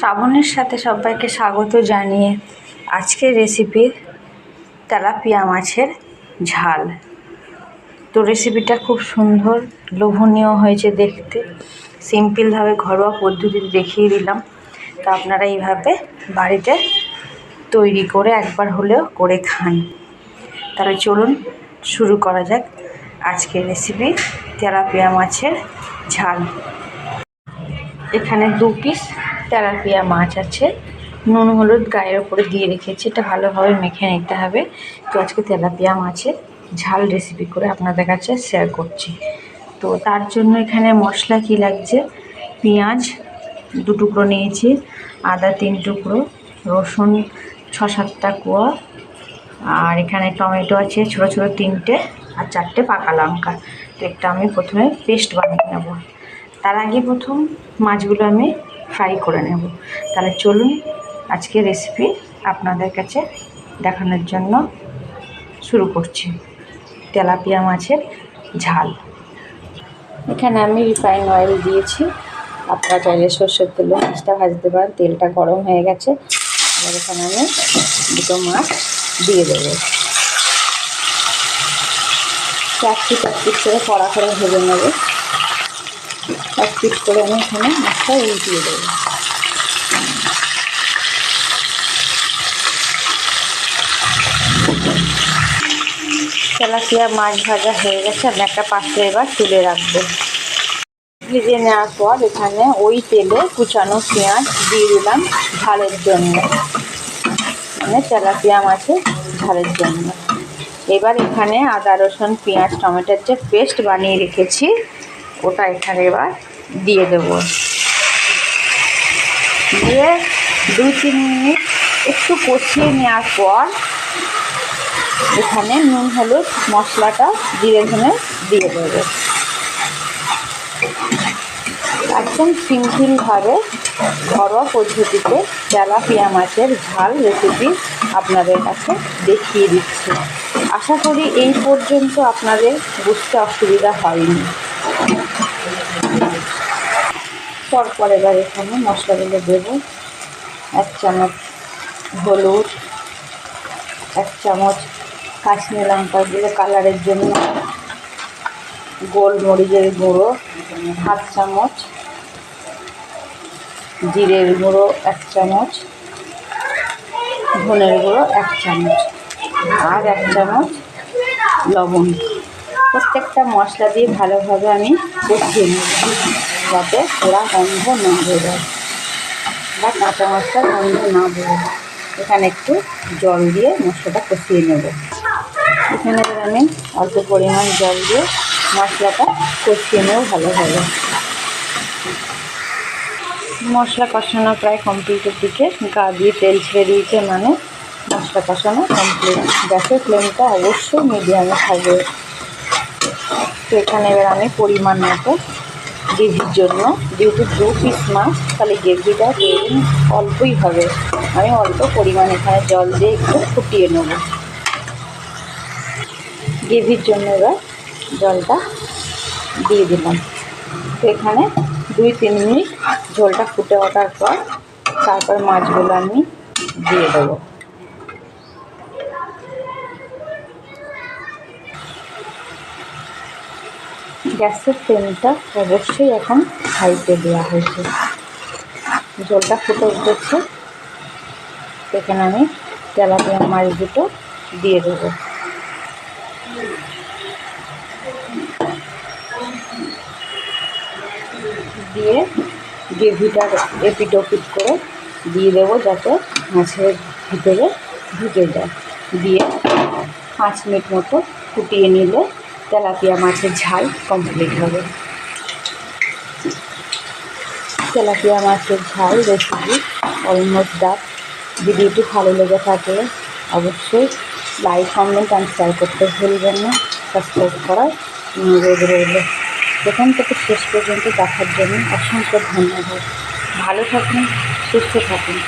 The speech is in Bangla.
শ্রাবণের সাথে সবাইকে স্বাগত জানিয়ে আজকের রেসিপি তেলাপিয়া মাছের ঝাল। তো রেসিপিটা খুব সুন্দর, লোভনীয় হয়েছে দেখতে। সিম্পলভাবে ঘরোয়া পদ্ধতিতে দেখিয়ে দিলাম। তো আপনারা এইভাবে বাড়িতে তৈরি করে একবার হলেও করে খান। তাহলে চলুন শুরু করা যাক আজকের রেসিপি তেলাপিয়া মাছের ঝাল। এখানে দু পিস তেলাপিয়া মাছ আছে। নুন, হলুদ গায়ের ওপরে দিয়ে রেখেছি, এটা ভালোভাবে মেখে নিতে হবে। তো আজকে তেলাপিয়া মাছের ঝাল রেসিপি করে আপনাদের কাছে শেয়ার করছি। তো তার জন্য এখানে মশলা কি লাগছে? পেঁয়াজ দু টুকরো নিয়েছি, আদা তিন টুকরো, রসুন ছ সাতটা কোয়া, আর এখানে টমেটো আছে ছোটো ছোটো তিনটে আর চারটে পাকা লঙ্কা। তো একটা আমি প্রথমে পেস্ট বানিয়ে নেব। তার আগে প্রথম মাছগুলো আমি ফ্রাই করে নেব। তাহলে চলুন আজকে রেসিপি আপনাদের কাছে দেখানোর জন্য শুরু করছি। তেলাপিয়া মাছের ঝাল। এখানে আমি রিফাইন অয়েল দিয়েছি। আপনারা চাইলে সর্ষের তেলে মাছটা ভাজতে পারেন। তেলটা গরম হয়ে গেছে। এবার এখানে আমি দুটো মাছ দিয়ে দেবো। এক পিট করে কড়া করে ভেজে নেব। এক পিট করে আমি এখানে মাছটা উল্টিয়ে দেবো। তেলাপিয়া মাছ ভাজা হয়ে গেছে, আমি একটা পাত্রে এবার তুলে রাখব। ভেজে নেওয়ার পর এখানে ওই তেলে কুচানো পেঁয়াজ দিয়ে দিলাম ঝালের জন্য। মানে তেলাপিয়া মাছের ঝালের জন্য। এবার এখানে আদা, রসুন, পেঁয়াজ, টমেটোর যে পেস্ট বানিয়ে রেখেছি ওটা এখানে এবার দিয়ে দেব। দিয়ে দুই, তিন মিনিট একটু কষিয়ে নেওয়ার পর এখানে নুন, হলুদ মশলাটা জিরে, ধনে দিয়ে দেবো। একদম সিম্পলভাবে ঘরোয়া পদ্ধতিতে তেলাপিয়া মাছের ঝাল রেসিপি আপনাদের কাছে দেখিয়ে দিচ্ছি। আশা করি এই পর্যন্ত আপনাদের বুঝতে অসুবিধা হয়নি। পরপর এবার এখানে মশলাগুলো দেবো। এক চামচ হলুদ, এক চামচ কাশ্মীর লঙ্কা দিয়ে কালারের জন্য গোলমরিচের গুঁড়ো, হাফ চামচ জিরের গুঁড়ো, এক চামচ ধনের গুঁড়ো, এক চামচ, আর এক চামচ লবণ। প্রত্যেকটা মশলা দিয়ে ভালোভাবে আমি কষিয়ে নেব, যাতে ওরা গন্ধ না বেরোয় বা কাঁচা মশলা গন্ধ না বেরোয় এখানে একটু জল দিয়ে মশলাটা কষিয়ে নেব। এখানে আমি অল্প পরিমাণ জল দিয়ে মশলাটা কষিয়ে নেব ভালোভাবে। মশলা কষানো প্রায় কমপ্লিটের দিকে গা দিয়ে তেল ছেড়ে দিয়েছে মানে মশলা কষানো কমপ্লিট গ্যাসের ফ্লেমটা অবশ্যই মিডিয়ামে থাকবে। তো এখানে এবার আমি পরিমাণ মতো গ্রেভির জন্য, যেহেতু দু পিস মাছ, তাহলে গ্রেভিটা অল্পই হবে, আমি অল্প পরিমাণ এখানে জল দিয়ে একটু ফুটিয়ে নেব। গ্রেভির জন্য এবার জলটা দিয়ে দিলাম। তো এখানে দুই তিন মিনিট ঝোলটা ফুটে ওঠার পর, তারপর মাছগুলো আমি দিয়ে দেবো। গ্যাসের ফ্লেমটা অবশ্যই এখন হাইতে দেওয়া হয়েছে। জলটা ফুটে উঠেছে। সেখানে আমি তেলাপিয়া মাছ দুটো দিয়ে দেবো। দিয়ে গ্রেভিটা এপিট ওপিট করে দিয়ে দেবো যাতে মাছের ভিতরে ঢুকে যায়। দিয়ে পাঁচ মিনিট মতো ফুটিয়ে নিলে তেলাপিয়া মাছের ঝাল কমপ্লিট হবে। তেলাপিয়া মাছের ঝাল রেসিপি অলমোস্ট ডাক ভিডিওটি ভালো লেগে থাকলে অবশ্যই লাইক কমেন্ট অ্যান্ড শেয়ার করতে ভুলবেন না। সাবস্ক্রাইব করার অনুরোধ রইল। প্রথম থেকে শেষ পর্যন্ত দেখার জন্য অসংখ্য ধন্যবাদ। ভালো থাকুন, সুস্থ থাকুন।